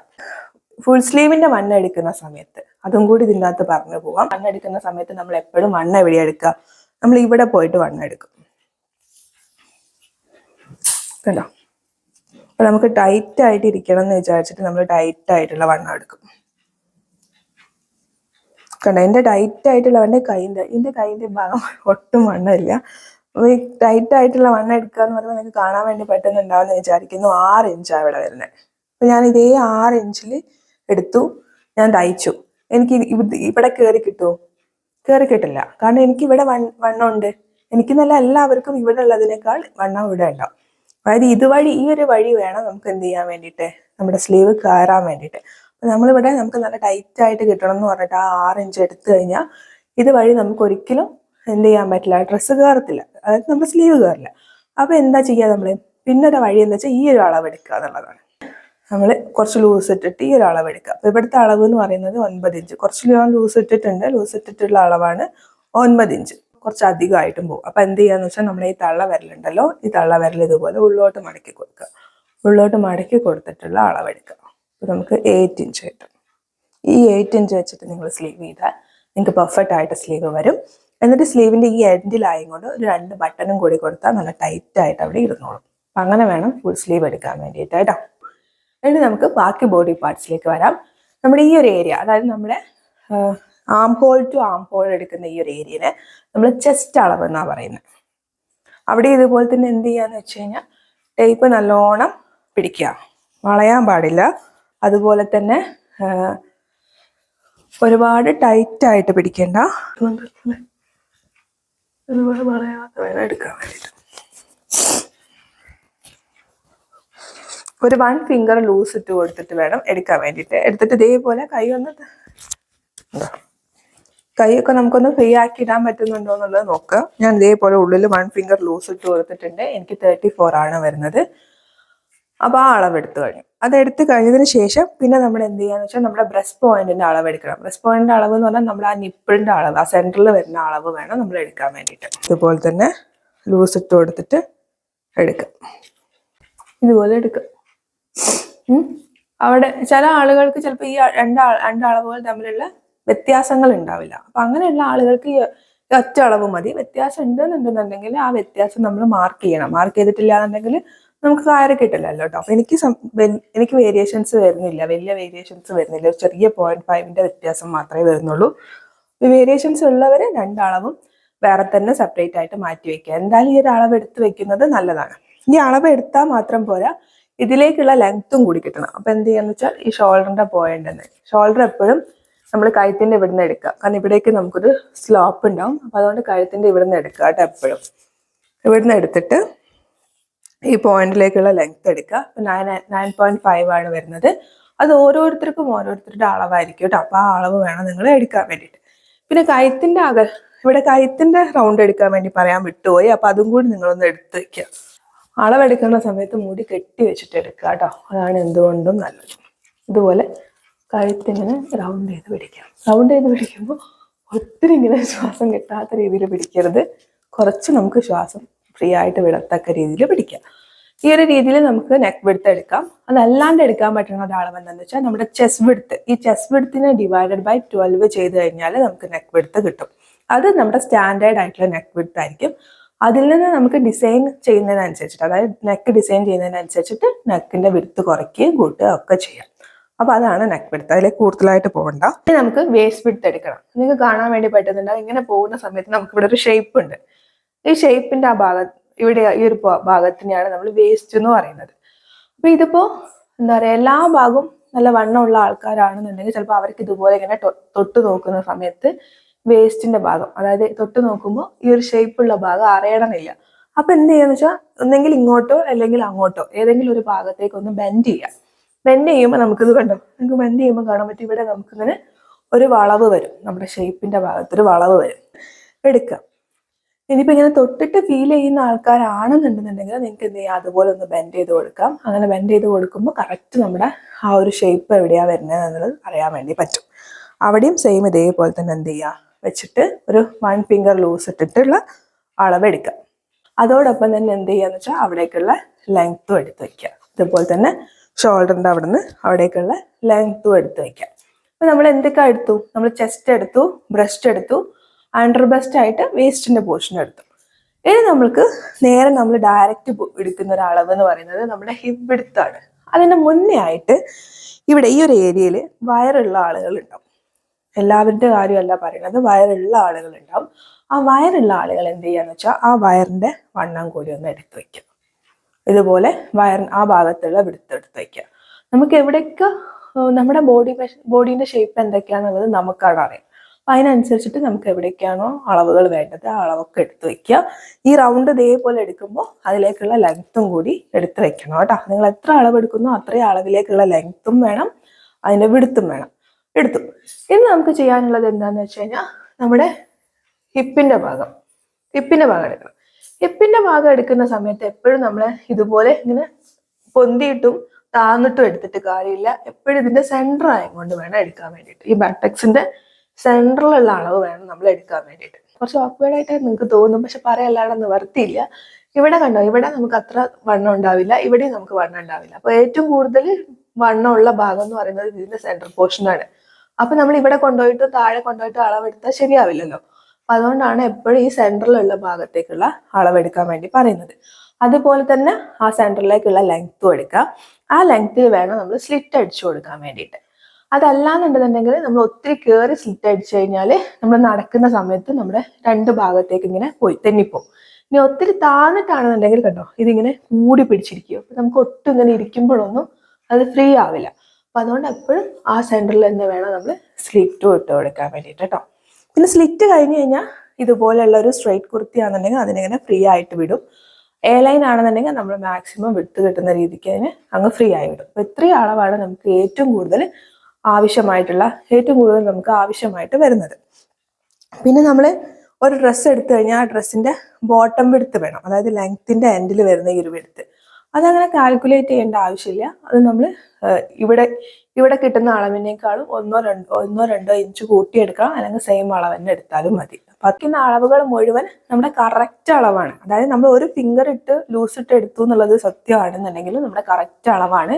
ഫുൾ സ്ലീവിന്റെ മണ്ണ് എടുക്കുന്ന സമയത്ത് അതും കൂടി ഇതിന്റെ അകത്ത് പറഞ്ഞു പോവാം. മണ്ണ് എടുക്കുന്ന സമയത്ത് നമ്മൾ എപ്പോഴും മണ്ണ് എവിടെ എടുക്കുക? നമ്മൾ ഇവിടെ പോയിട്ട് മണ്ണ് എടുക്കും. കണ്ടോ അപ്പൊ നമുക്ക് ടൈറ്റ് ആയിട്ട് ഇരിക്കണം എന്ന് വിചാരിച്ചിട്ട് നമ്മൾ ടൈറ്റ് ആയിട്ടുള്ള വണ്ണം എടുക്കും. കണ്ടോ? എന്റെ ടൈറ്റ് ആയിട്ടുള്ള വണ്ണ കൈന്റെ എന്റെ കൈന്റെ ഭാഗം ഒട്ടും വണ്ണമില്ല. അപ്പൊ ഈ ടൈറ്റ് ആയിട്ടുള്ള വണ്ണം എടുക്കുക എന്ന് പറയുമ്പോൾ നിങ്ങൾക്ക് കാണാൻ വേണ്ടി പെട്ടെന്ന് ഉണ്ടാവുന്ന വിചാരിക്കുന്നു ആറ് ഇഞ്ചാണ് ഇവിടെ വരുന്നത്. അപ്പൊ ഞാൻ ഇതേ ആറ് ഇഞ്ചിൽ എടുത്തു ഞാൻ തയ്ച്ചു. എനിക്ക് ഇവിടെ- കയറി കിട്ടുമോ കയറി കിട്ടില്ല. കാരണം എനിക്ക് ഇവിടെ വൺ- വണ്ണമുണ്ട്. എനിക്ക് നല്ല എല്ലാവർക്കും ഇവിടെ ഉള്ളതിനേക്കാൾ വണ്ണം ഇവിടെ ഉണ്ടാവും. അതായത് ഇതുവഴി ഈ ഒരു വഴി വേണം നമുക്ക് എന്ത് ചെയ്യാൻ വേണ്ടിയിട്ട്. നമ്മുടെ സ്ലീവ് കയറാൻ വേണ്ടിയിട്ട്. അപ്പൊ നമ്മളിവിടെ നമുക്ക് നല്ല ടൈറ്റ് ആയിട്ട് കിട്ടണം എന്ന് പറഞ്ഞിട്ട് ആ ആറ് ഇഞ്ച് എടുത്തു കഴിഞ്ഞാൽ ഇതുവഴി നമുക്ക് ഒരിക്കലും എന്ത് ചെയ്യാൻ പറ്റില്ല. ഡ്രസ്സ് കയറത്തില്ല. അതായത് നമ്മുടെ സ്ലീവ് കയറില്ല. അപ്പൊ എന്താ ചെയ്യുക നമ്മൾ? പിന്നെ ഒരു വഴി എന്താ വെച്ചാൽ ഈ ഒരു അളവ് എടുക്കുക എന്നുള്ളതാണ്. നമ്മൾ കുറച്ച് ലൂസ് ഇട്ടിട്ട് ഈ ഒരു അളവ് എടുക്കുക. അപ്പൊ ഇവിടുത്തെ അളവ് എന്ന് പറയുന്നത് ഒൻപത് ഇഞ്ച് കുറച്ച് ഞാൻ ലൂസ് ഇട്ടിട്ടുണ്ട്. ലൂസ് ഇട്ടിട്ടുള്ള അളവാണ് ഒൻപത് ഇഞ്ച് കുറച്ച് അധികമായിട്ടും പോകും. അപ്പം എന്ത് ചെയ്യാന്ന് വെച്ചാൽ നമ്മൾ ഈ തള്ള വിരലുണ്ടല്ലോ ഈ തള്ള വിരൽ ഇതുപോലെ ഉള്ളോട്ട് മടക്കി കൊടുക്കുക. ഉള്ളോട്ട് മടക്കി കൊടുത്തിട്ടുള്ള അളവെടുക്കുക. അപ്പോൾ നമുക്ക് എയ്റ്റ് ഇഞ്ച് കിട്ടും. ഈ എയ്റ്റ് ഇഞ്ച് വെച്ചിട്ട് നിങ്ങൾ സ്ലീവ് ചെയ്താൽ നിങ്ങൾക്ക് പെർഫെക്റ്റ് ആയിട്ട് സ്ലീവ് വരും. എന്നിട്ട് സ്ലീവിന്റെ ഈ എൻഡിലായും കൊണ്ട് ഒരു രണ്ട് ബട്ടണും കൂടി കൊടുത്താൽ നല്ല ടൈറ്റ് ആയിട്ട് അവിടെ ഇരുന്നോളും. അപ്പം അങ്ങനെ വേണം ഫുൾ സ്ലീവ് എടുക്കാൻ വേണ്ടിയിട്ട് കേട്ടോ എന്നിട്ട് നമുക്ക് ബാക്കി ബോഡി പാർട്സിലേക്ക് വരാം. നമ്മുടെ ഈ ഒരു ഏരിയ അതായത് നമ്മുടെ armhole to armhole എടുക്കുന്ന ഈ ഒരു ഏരിയനെ നമ്മൾ ചെസ്റ്റ് അളവ് എന്നാണ് പറയുന്നത് അവിടെ ഇതുപോലെ തന്നെ എന്ത് ചെയ്യാന്ന് വെച്ച് കഴിഞ്ഞാൽ ടേപ്പ് നല്ലോണം പിടിക്കുക. വളയാൻ പാടില്ല. അതുപോലെ തന്നെ ഒരുപാട് ടൈറ്റ് ആയിട്ട് പിടിക്കേണ്ട. ഒരുപാട് വളയാതെ ഒരു വൺ ഫിംഗർ ലൂസ് ഇട്ട് കൊടുത്തിട്ട് വേണം എടുക്കാൻ വേണ്ടിയിട്ട് എടുത്തിട്ട് ഇതേപോലെ കൈ ഒന്ന്? കൈയൊക്കെ നമുക്കൊന്ന് ഫ്രീ ആക്കി ഇടാൻ പറ്റുന്നുണ്ടോ എന്നുള്ളത് നോക്കുക ഞാൻ ഇതേപോലെ ഉള്ളിൽ വൺ ഫിംഗർ ലൂസ് ഇട്ട് കൊടുത്തിട്ടുണ്ട്. എനിക്ക് തേർട്ടി ഫോർ ആണ് വരുന്നത്. അപ്പോൾ ആ അളവ് എടുത്തു കഴിഞ്ഞു. അത് എടുത്തു കഴിഞ്ഞതിന് ശേഷം പിന്നെ നമ്മൾ എന്ത് ചെയ്യാന്ന് വെച്ചാൽ നമ്മുടെ ബ്രസ്റ്റ് പോയിന്റിന്റെ അളവ് എടുക്കണം. ബ്രസ്റ്റ് പോയിന്റിന്റെ അളവ് എന്ന് പറഞ്ഞാൽ നമ്മൾ ആ നിപ്പിളിന്റെ അളവ് ആ സെന്ററിൽ വരുന്ന അളവ് വേണം നമ്മൾ എടുക്കാൻ വേണ്ടിയിട്ട്. ഇതുപോലെ തന്നെ ലൂസ് ഇട്ട് കൊടുത്തിട്ട് എടുക്കുക ഇതുപോലെ എടുക്കുക ഉം. അവിടെ ചില ആളുകൾക്ക് ചിലപ്പോൾ ഈ രണ്ട് രണ്ട് തമ്മിലുള്ള വ്യത്യാസങ്ങൾ ഉണ്ടാവില്ല. അപ്പൊ അങ്ങനെയുള്ള ആളുകൾക്ക് ഒറ്റ അളവ് മതി. വ്യത്യാസം ഉണ്ടെന്നുണ്ടെന്നുണ്ടെങ്കിൽ ആ വ്യത്യാസം നമ്മൾ മാർക്ക് ചെയ്യണം. മാർക്ക് ചെയ്തിട്ടില്ല എന്നുണ്ടെങ്കിൽ നമുക്ക് കാര്യം കിട്ടില്ലല്ലോ കേട്ടോ അപ്പൊ എനിക്ക് എനിക്ക് വേരിയേഷൻസ് വരുന്നില്ല. വലിയ വേരിയേഷൻസ് വരുന്നില്ല. ഒരു ചെറിയ പോയിന്റ് ഫൈവിന്റെ വ്യത്യാസം മാത്രമേ വരുന്നുള്ളൂ. വേരിയേഷൻസ് ഉള്ളവർ രണ്ടളവും വേറെ തന്നെ സെപ്പറേറ്റ് ആയിട്ട് മാറ്റി വെക്കുക. എന്തായാലും ഈ ഒരു അളവ് എടുത്ത് വെക്കുന്നത് നല്ലതാണ്. ഈ അളവ് എടുത്താൽ മാത്രം പോരാ ഇതിലേക്കുള്ള ലെങ്ത്തും കൂടി കിട്ടണം. അപ്പൊ എന്ത് ചെയ്യാന്ന് വെച്ചാൽ ഈ ഷോൾഡറിന്റെ പോയിന്റ് തന്നെ ഷോൾഡർ എപ്പോഴും നമ്മൾ കഴുത്തിന്റെ ഇവിടുന്ന് എടുക്കുക കാരണം ഇവിടേക്ക് നമുക്കൊരു സ്ലോപ്പ് ഉണ്ടാവും. അപ്പൊ അതുകൊണ്ട് കഴുത്തിന്റെ ഇവിടുന്ന് എടുക്കുക കേട്ടോ എപ്പോഴും. ഇവിടുന്ന് എടുത്തിട്ട് ഈ പോയിന്റിലേക്കുള്ള ലെങ്ത് എടുക്കുക. നയൻ നയൻ പോയിന്റ് ഫൈവ് ആണ് വരുന്നത്. അത് ഓരോരുത്തർക്കും ഓരോരുത്തരുടെ അളവായിരിക്കും കേട്ടോ. അപ്പൊ ആ അളവ് വേണം നിങ്ങൾ എടുക്കാൻ വേണ്ടിയിട്ട്. പിന്നെ കഴുത്തിന്റെ അക ഇവിടെ കഴുത്തിന്റെ റൗണ്ട് എടുക്കാൻ വേണ്ടി പറയാൻ വിട്ടുപോയി. അപ്പൊ അതും കൂടി നിങ്ങളൊന്ന് എടുത്ത് വെക്കുക. അളവെടുക്കുന്ന സമയത്ത് മുടി കെട്ടി വെച്ചിട്ട് എടുക്കുക കേട്ടോ. അതാണ് എന്തുകൊണ്ടും നല്ലത്. ഇതുപോലെ കഴുത്തിങ്ങനെ റൗണ്ട് ചെയ്ത് പിടിക്കാം. റൗണ്ട് ചെയ്ത് പിടിക്കുമ്പോൾ ഒത്തിരി ഇങ്ങനെ ശ്വാസം കിട്ടാത്ത രീതിയിൽ പിടിക്കരുത്. കുറച്ച് നമുക്ക് ശ്വാസം ഫ്രീ ആയിട്ട് വിടത്തക്ക രീതിയിൽ പിടിക്കാം. ഈ ഒരു രീതിയിൽ നമുക്ക് നെക്ക് വിടുത്ത് എടുക്കാം. അതല്ലാണ്ട് എടുക്കാൻ പറ്റുന്ന ഒരു അളവ് എന്താണെന്ന് വെച്ചാൽ നമ്മുടെ ചെസ് വിടുത്ത് ഈ ചെസ് വിടുത്തിനെ ഡിവൈഡഡ് ബൈ ട്വൽവ് ചെയ്ത് കഴിഞ്ഞാൽ നമുക്ക് നെക്ക് വിടുത്ത് കിട്ടും. അത് നമ്മുടെ സ്റ്റാൻഡേർഡ് ആയിട്ടുള്ള നെക്ക് വിടുത്ത് ആയിരിക്കും. അതിൽ നിന്ന് നമുക്ക് ഡിസൈൻ ചെയ്യുന്നതിനനുസരിച്ചിട്ട് അതായത് നെക്ക് ഡിസൈൻ ചെയ്യുന്നതിനനുസരിച്ചിട്ട് നെക്കിന്റെ വിടുത്ത് കുറയ്ക്കുകയും കൂട്ടുകയും ഒക്കെ ചെയ്യാം. അപ്പൊ അതാണ് നെക്ക് വിടുത്ത് അതിലേക്ക് കൂടുതലായിട്ട് പോകണ്ട. ഇനി നമുക്ക് വേസ്റ്റ് വിടുത്ത് എടുക്കണം. നിങ്ങൾക്ക് കാണാൻ വേണ്ടി പറ്റുന്നുണ്ടാവും ഇങ്ങനെ പോകുന്ന സമയത്ത് നമുക്ക് ഇവിടെ ഒരു ഷേപ്പ് ഉണ്ട്. ഈ ഷേപ്പിന്റെ ആ ഭാഗം ഇവിടെ ഈ ഒരു ഭാഗത്തിനെയാണ് നമ്മൾ വേസ്റ്റ് എന്ന് പറയുന്നത്. അപ്പൊ ഇതിപ്പോ എന്താ പറയാ എല്ലാ ഭാഗവും നല്ല വണ്ണമുള്ള ആൾക്കാരാണെന്നുണ്ടെങ്കിൽ ചിലപ്പോൾ അവർക്ക് ഇതുപോലെ ഇങ്ങനെ തൊട്ട് നോക്കുന്ന സമയത്ത് വേസ്റ്റിന്റെ ഭാഗം അതായത് തൊട്ട് നോക്കുമ്പോൾ ഈ ഒരു ഷേപ്പുള്ള ഭാഗം അറിയണമെന്നില്ല. അപ്പൊ എന്ത് ചെയ്യാന്ന് വെച്ചാൽ ഒന്നെങ്കിൽ ഇങ്ങോട്ടോ അല്ലെങ്കിൽ അങ്ങോട്ടോ ഏതെങ്കിലും ഒരു ഭാഗത്തേക്ക് ഒന്ന് ബെൻഡ് ചെയ്യാം ബെൻഡ് ചെയ്യുമ്പോൾ നമുക്കിത് കണ്ടോ? നമുക്ക് ബെൻഡ് ചെയ്യുമ്പോൾ കാണാൻ പറ്റും ഇവിടെ നമുക്കിങ്ങനെ ഒരു വളവ് വരും. നമ്മുടെ ഷേപ്പിന്റെ ഭാഗത്ത് ഒരു വളവ് വരും. എടുക്കാം. ഇനിയിപ്പോൾ ഇങ്ങനെ തൊട്ടിട്ട് ഫീൽ ചെയ്യുന്ന ആൾക്കാരാണെന്നുണ്ടെന്നുണ്ടെങ്കിൽ നിങ്ങൾക്ക് എന്ത് ചെയ്യാം? അതുപോലെ ഒന്ന് ബെൻഡ് ചെയ്ത് കൊടുക്കാം. അങ്ങനെ ബെൻഡ് ചെയ്ത് കൊടുക്കുമ്പോൾ കറക്റ്റ് നമ്മുടെ ആ ഒരു ഷേപ്പ് എവിടെയാണ് വരുന്നത് എന്നുള്ളത് അറിയാൻ വേണ്ടി പറ്റും. അവിടെയും സെയിം ഇതേപോലെ തന്നെ എന്ത് ചെയ്യുക വെച്ചിട്ട് ഒരു വൺ ഫിംഗർ ലൂസ് ഇട്ടിട്ടുള്ള അളവെടുക്കുക അതോടൊപ്പം തന്നെ എന്ത് ചെയ്യുക എന്ന് വെച്ചാൽ അവിടേക്കുള്ള ലെങ്ത്തും എടുത്ത് വയ്ക്കുക ഇതുപോലെ തന്നെ ഷോൾഡറിന്റെ അവിടെ നിന്ന് അവിടേക്കുള്ള ലെങ്ത്തും എടുത്ത് വയ്ക്കാം അപ്പോൾ നമ്മൾ എന്തൊക്കെ എടുത്തു? നമ്മൾ ചെസ്റ്റ് എടുത്തു ബ്രസ്റ്റ് എടുത്തു അണ്ടർ ബ്രസ്റ്റ് ആയിട്ട് വേസ്റ്റിന്റെ പോർഷൻ എടുത്തു. ഇനി നമ്മൾക്ക് നേരെ നമ്മൾ ഡയറക്റ്റ് എടുക്കുന്ന ഒരു അളവ് എന്ന് പറയുന്നത് നമ്മുടെ ഹിപ്പ് എടുത്താണ് അതിന്റെ മുന്നേ ആയിട്ട് ഇവിടെ ഈ ഒരു ഏരിയയിൽ വയറുള്ള ആളുകൾ ഉണ്ടാവും. എല്ലാവരുടെ കാര്യമല്ല പറയുന്നത് വയറുള്ള ആളുകൾ ഉണ്ടാവും. ആ വയറുള്ള ആളുകൾ എന്ത് ചെയ്യാന്ന് വെച്ചാൽ ആ വയറിന്റെ വണ്ണം കൂടി ഒന്ന് എടുത്ത് വെക്കുക ഇതുപോലെ വയർ ആ ഭാഗത്തുള്ള വിടുത്തെടുത്ത് വയ്ക്കുക നമുക്ക് എവിടെയൊക്കെ നമ്മുടെ ബോഡി ബോഡീന്റെ ഷേപ്പ് എന്തൊക്കെയാണെന്നുള്ളത് നമുക്കാണ് അറിയാം. അപ്പൊ അതിനനുസരിച്ചിട്ട് നമുക്ക് എവിടേക്കാണോ അളവുകൾ വേണ്ടത് ആ അളവൊക്കെ എടുത്ത് വെക്കുക ഈ റൗണ്ട് ഇതേപോലെ എടുക്കുമ്പോൾ അതിലേക്കുള്ള ലെങ്ത്തും കൂടി എടുത്ത് വെക്കണം കേട്ടോ. നിങ്ങൾ എത്ര അളവ് എടുക്കുന്നു അത്രയും അളവിലേക്കുള്ള ലെങ്ത്തും വേണം അതിന്റെ വിടുത്തും വേണം. എടുത്തു. ഇനി നമുക്ക് ചെയ്യാനുള്ളത് എന്താന്ന് വെച്ച് കഴിഞ്ഞാൽ നമ്മുടെ ഹിപ്പിന്റെ ഭാഗം. ഹിപ്പിന്റെ ഭാഗം എടുക്കണം. ഹിപ്പിന്റെ ഭാഗം എടുക്കുന്ന സമയത്ത് എപ്പോഴും നമ്മൾ ഇതുപോലെ ഇങ്ങനെ പൊന്തിയിട്ടും താന്നിട്ടും എടുത്തിട്ട് കാര്യമില്ല. എപ്പോഴും ഇതിന്റെ സെന്റർ ആയതുകൊണ്ട് വേണം എടുക്കാൻ വേണ്ടിയിട്ട്. ഈ ബട്ടക്സിന്റെ സെന്ററിലുള്ള അളവ് വേണം നമ്മൾ എടുക്കാൻ വേണ്ടിയിട്ട്. കുറച്ച് ഓക്വേഡ് ആയിട്ട് നിങ്ങൾക്ക് തോന്നും പക്ഷെ പറയല്ലാതെ നിവർത്തിയില്ല. ഇവിടെ കണ്ടോ? ഇവിടെ നമുക്ക് അത്ര വണ്ണം ഉണ്ടാവില്ല. ഇവിടെയും നമുക്ക് വണ്ണം ഉണ്ടാവില്ല. അപ്പൊ ഏറ്റവും കൂടുതൽ വണ്ണമുള്ള ഭാഗം എന്ന് പറയുന്നത് ഇതിന്റെ സെന്റർ പോർഷനാണ് അപ്പൊ നമ്മൾ ഇവിടെ കൊണ്ടുപോയിട്ട് താഴെ കൊണ്ടുപോയിട്ട് അളവെടുത്താൽ ശരിയാവില്ലല്ലോ. അതുകൊണ്ടാണ് എപ്പോഴും ഈ സെൻട്രലുള്ള ഭാഗത്തേക്കുള്ള അളവെടുക്കാൻ വേണ്ടി പറയുന്നത്. അതുപോലെ തന്നെ ആ സെന്ററിലേക്കുള്ള ലെങ്ത്തും എടുക്കുക ആ ലെങ്ത്തിൽ വേണം നമ്മൾ സ്ലിറ്റ് അടിച്ചു കൊടുക്കാൻ വേണ്ടിയിട്ട്. അതല്ലാന്നുണ്ടെന്നുണ്ടെങ്കിൽ നമ്മൾ ഒത്തിരി കയറി സ്ലിറ്റ് അടിച്ചു കഴിഞ്ഞാൽ നമ്മൾ നടക്കുന്ന സമയത്ത് നമ്മുടെ രണ്ട് ഭാഗത്തേക്ക് ഇങ്ങനെ പോയി തെന്നിപ്പോവും. ഇനി ഒത്തിരി താന്നിട്ടാണെന്നുണ്ടെങ്കിൽ കണ്ടോ ഇതിങ്ങനെ കൂടി പിടിച്ചിരിക്കും. അപ്പം നമുക്ക് ഒട്ടും ഇങ്ങനെ ഇരിക്കുമ്പോഴൊന്നും അത് ഫ്രീ ആവില്ല. അപ്പൊ അതുകൊണ്ട് എപ്പോഴും ആ സെന്ററിൽ തന്നെ വേണം നമ്മൾ സ്ലിറ്റ് ഇട്ട് കൊടുക്കാൻ വേണ്ടിയിട്ട് കേട്ടോ. പിന്നെ സ്ലിറ്റ് കഴിഞ്ഞ് കഴിഞ്ഞാൽ ഇതുപോലെയുള്ള ഒരു സ്ട്രൈറ്റ് കുർത്തി ആണെന്നുണ്ടെങ്കിൽ അതിനിങ്ങനെ ഫ്രീ ആയിട്ട് വിടും. എ ലൈൻ ആണെന്നുണ്ടെങ്കിൽ നമ്മൾ മാക്സിമം വിട്ട് കിട്ടുന്ന രീതിക്ക് അതിന് അങ്ങ് ഫ്രീ ആയി വിടും. അപ്പൊ ഇത്രയും അളവാണ് നമുക്ക് ഏറ്റവും കൂടുതൽ ആവശ്യമായിട്ടുള്ള ഏറ്റവും കൂടുതൽ നമുക്ക് ആവശ്യമായിട്ട് വരുന്നത്. പിന്നെ നമ്മൾ ഒരു ഡ്രസ്സ് എടുത്തു കഴിഞ്ഞാൽ ആ ഡ്രസ്സിന്റെ ബോട്ടം വിടുത്ത് വേണം. അതായത് ലെങ്ത്തിന്റെ എൻഡിൽ വരുന്ന ഈ ഒരു അതങ്ങനെ കാൽക്കുലേറ്റ് ചെയ്യേണ്ട ആവശ്യമില്ല. അത് നമ്മൾ ഇവിടെ ഇവിടെ കിട്ടുന്ന അളവിനേക്കാളും ഒന്നോ രണ്ടോ ഒന്നോ രണ്ടോ ഇഞ്ച് കൂട്ടിയെടുക്കാം അല്ലെങ്കിൽ സെയിം അളവ് തന്നെ എടുത്താലും മതി. ബാക്കിയുള്ള അളവുകൾ മുഴുവൻ നമ്മുടെ കറക്റ്റ് അളവാണ്. അതായത് നമ്മൾ ഒരു ഫിംഗർ ഇട്ട് ലൂസ് ഇട്ട് എടുത്തു എന്നുള്ളത് സത്യമാണെന്നുണ്ടെങ്കിൽ നമ്മുടെ കറക്റ്റ് അളവാണ്.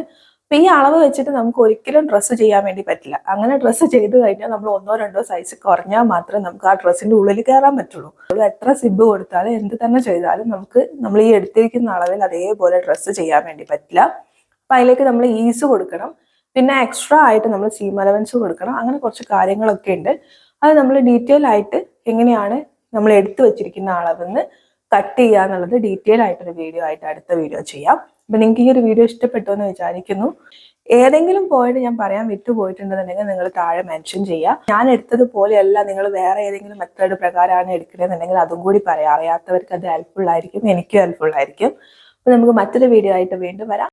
അപ്പൊ ഈ അളവ് വെച്ചിട്ട് നമുക്ക് ഒരിക്കലും ഡ്രസ്സ് ചെയ്യാൻ വേണ്ടി പറ്റില്ല. അങ്ങനെ ഡ്രസ്സ് ചെയ്ത് കഴിഞ്ഞാൽ നമ്മൾ ഒന്നോ രണ്ടോ സൈസ് കുറഞ്ഞാൽ മാത്രമേ നമുക്ക് ആ ഡ്രസ്സിന്റെ ഉള്ളിൽ കയറാൻ പറ്റുള്ളൂ. നമ്മൾ എത്ര സിബ് കൊടുത്താലും എന്ത് തന്നെ ചെയ്താലും നമുക്ക് നമ്മൾ ഈ എടുത്തിരിക്കുന്ന അളവിൽ അതേപോലെ ഡ്രസ്സ് ചെയ്യാൻ വേണ്ടി പറ്റില്ല. അപ്പൊ അതിലേക്ക് നമ്മൾ ഈസ് കൊടുക്കണം. പിന്നെ എക്സ്ട്രാ ആയിട്ട് നമ്മൾ സീം അലവൻസ് കൊടുക്കണം. അങ്ങനെ കുറച്ച് കാര്യങ്ങളൊക്കെ ഉണ്ട്. അത് നമ്മൾ ഡീറ്റെയിൽ ആയിട്ട് എങ്ങനെയാണ് നമ്മൾ എടുത്തു വെച്ചിരിക്കുന്ന അളവെന്ന് കട്ട് ചെയ്യുക എന്നുള്ളത് ഡീറ്റെയിൽ ആയിട്ടൊരു വീഡിയോ ആയിട്ട് അടുത്ത വീഡിയോ ചെയ്യാം. അപ്പൊ നിങ്ങൾക്ക് ഈ ഒരു വീഡിയോ ഇഷ്ടപ്പെട്ടു എന്ന് വിചാരിക്കുന്നു. ഏതെങ്കിലും പോയിന്റ് ഞാൻ പറയാൻ വിട്ടുപോയിട്ടുണ്ടെന്നുണ്ടെങ്കിൽ നിങ്ങൾ താഴെ മെൻഷൻ ചെയ്യുക. ഞാൻ എടുത്തതുപോലെയല്ല നിങ്ങൾ വേറെ ഏതെങ്കിലും മെത്തേഡ് പ്രകാരമാണ് എടുക്കണമെന്നുണ്ടെങ്കിൽ അതും കൂടി പറയാം. അറിയാത്തവർക്ക് അത് ഹെൽപ്ഫുൾ ആയിരിക്കും എനിക്കും ഹെൽപ്ഫുൾ ആയിരിക്കും. അപ്പൊ നമുക്ക് മറ്റൊരു വീഡിയോ ആയിട്ട് വീണ്ടും വരാം.